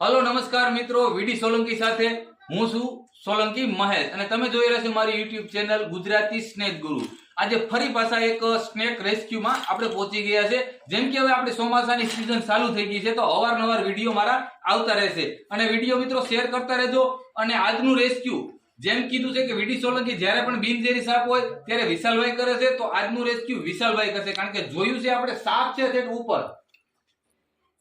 Hello, નમસ્કાર મિત્રો. વીડી સોલંકી સાથે હું છું સોલંકી મહેશ. અને તમે જોઈ રહ્યા છો મારી યુટ્યુબ ચેનલ ગુજરાતી સ્નેક ગુરુ. આજે ફરી પાછા એક સ્નેક રેસ્ક્યુમાં આપણે પહોંચી ગયા છે. જેમ કે હવે આપણે ચોમાસાની સિઝન ચાલુ થઈ ગઈ છે, તો અવારનવાર વીડિયો મારા આવતા રહેશે. અને વીડિયો મિત્રો શેર કરતા રહેજો. અને આજનું રેસ્ક્યુ જેમ કીધું છે કે વીડી સોલંકી જ્યારે પણ બિનઝેરી સાપ હોય, ત્યારે વિશાલભાઈ કરે છે. તો આજનું રેસ્ક્યુ વિશાલભાઈ કરશે. કારણ કે જોયું છે આપણે સાપ છે ઉપર.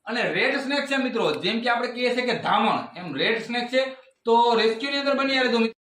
અને રેડ સ્નેક છે મિત્રો, જેમ કે આપણે કહીએ છીએ કે ધામણ, એમ રેડ સ્નેક છે, તો રેસ્ક્યુ ની અંદર બની આવે મિત્રો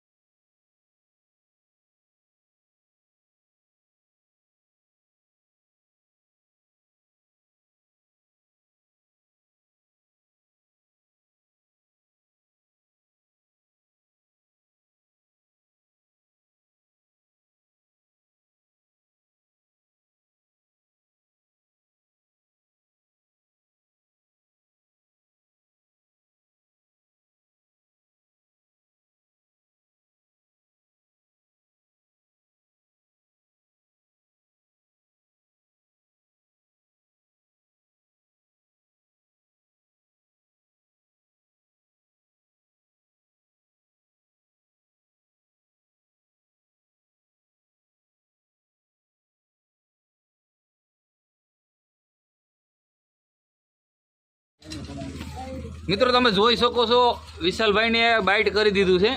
મિત્રો, તમે જોઈ શકો છો, વિશાલભાઈને બાઇટ કરી દીધું છે.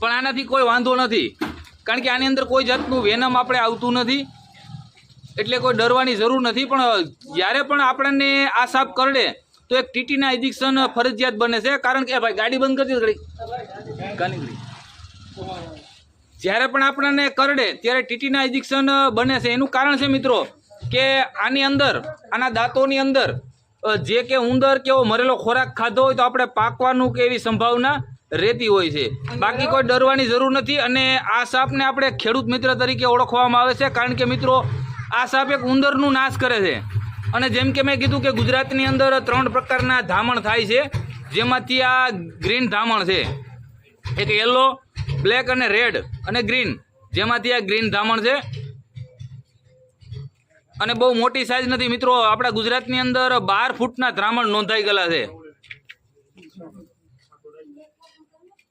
પણ આનાથી કોઈ વાંધો નથી. કારણ કે આની અંદર કોઈ જાતનું વેનમ આપણે આવતું નથી. એટલે કોઈ ડરવાની જરૂર નથી. પણ જ્યારે પણ આપણને આ સાપ કરડે, તો એક ટીટીના ઇન્જેક્શન ફરજિયાત બને છે. કારણ કે, ભાઈ, ગાડી બંધ કરી દીધી જ્યારે પણ આપણને કરડે, ત્યારે ટીટીના ઇન્જેક્શન બને છે. એનું કારણ છે, મિત્રો, કે આની અંદર, આના દાંતોની અંદર જે કે ઉંદર કેવો મરેલો ખોરાક ખાધો હોય તો આપણે પાકવાનું કે એવી સંભાવના રહેતી હોય છે. બાકી કોઈ ડરવાની જરૂર નથી અને આ સાપને આપણે ખેડૂત મિત્ર તરીકે ઓળખવામાં આવે છે કારણ કે મિત્રો આ સાપ એક ઉંદરનું નાશ કરે છે. અને જેમ કે મેં કીધું કે ગુજરાતની અંદર ત્રણ પ્રકારના ધામણ થાય છે જેમાંથી આ ગ્રીન ધામણ છે. એક યલો બ્લેક અને રેડ અને ગ્રીન. જેમાંથી આ ગ્રીન ધામણ છે. અને બહુ મોટી સાઈઝ નથી. મિત્રો આપણા ગુજરાતની અંદર બાર ફૂટના ધ્રામણ નોંધાઈ ગયેલા છે.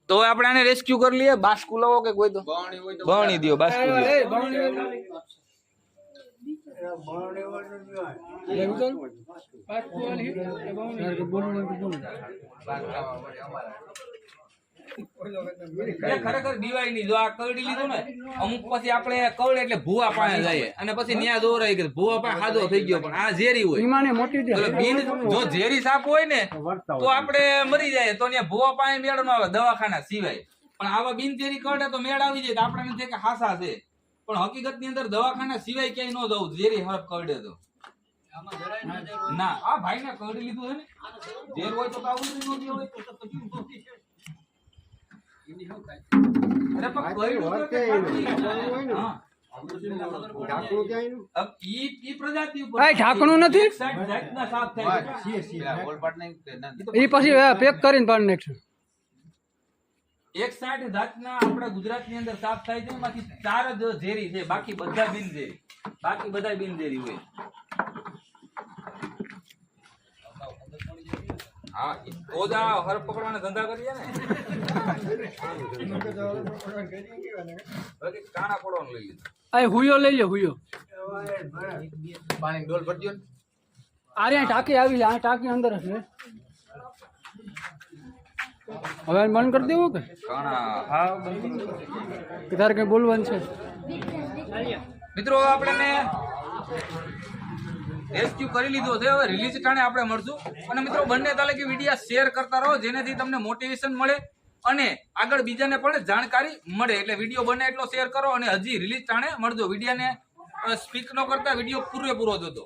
તો હવે આપણે આને રેસ્ક્યુ કરી લઈએ. બાસ્કુ લાવો કે કોઈ તો? ભણી દ્યો બાસ્કુ દ્યો એટલે ખરેખર જો આ કરડી લીધું ને અમુક પછી આપણે કવડે એટલે ભૂવા પાસે જઈએ અને પછી ન્યા દોરાઈ કે ભૂવા પાસે હાદો થઈ ગયો. પણ આ ઝેરી હોય. બિન જો ઝેરી સાપ હોય ને તો આપણે મરી જાય. તો ત્યાં ભૂવા પાસે મેળ ન આવે દવાખાના સિવાય. પણ આવા બિનઝેરી કરડે તો મેળ આવી જાય તો આપણે એમ થાય કે હાસા છે. પણ હકીકતની અંદર દવાખાના સિવાય ક્યાંય ન જવું ઝેરી હરફ કરડે તો. ના આ ભાઈ ને કરડી લીધું છે ને. ઝેર હોય તો જ હોય. ઢાંકણું નથી? એ પછી પેક કરીને પાડી નાખશું. એક સાઈડ જાતના આપણા ગુજરાતની અંદર સાફ થાય છે એમાંથી ચાર જ ઝેરી છે. બાકી બધા બિનઝેરી બાકી બધા બિનઝેરી હોય. હા ઈ તો જ આ હર પકડવાના ધંધા કરીએ ને. બાકી કાણા પડવાનું લઈ લીધું. આ હુયો લઈ લે હુયો. પાણી ડોલ ભરજો ને. આ ટાંકી આવી આ ટાંકી અંદર હશે હવે મન બંધ કરી દેવું કે? હા કે તારે કઈ બોલવાનું છે? મિત્રો આપણે રેસ્ક્યુ કરી લીધો છે. હવે રિલીઝ ટાણે આપણે મળશું. અને મિત્રો, બંને તાલે કે વીડિયો શેર કરતા રહો, જેનાથી તમને મોટિવેશન મળે અને આગળ બીજાને પણ જાણકારી મળે. એટલે વીડિયો બને એટલો શેર કરો અને હજી રિલીઝ ટાણે મળજો. વિડીયાને સ્પીક ન કરતા વીડિયો પૂરેપૂરો જોતો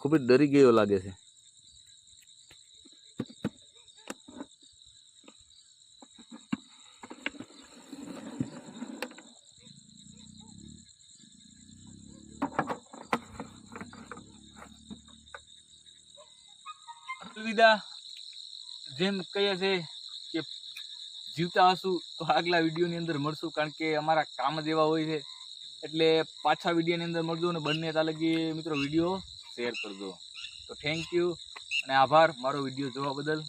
ખૂબ જ ડરી ગયો લાગે છે. સુવિધા જેમ કહીએ છે કે જીવતા હશું તો આગલા વિડીયોની અંદર મળશું, કારણ કે અમારા કામ જ એવા હોય છે. એટલે પાછા વિડીયોની અંદર મળજો અને બંને તાલગી મિત્રો વીડિયો શેર કરજો. તો થેન્ક યુ અને આભાર, મારો વીડિયો જોવા બદલ.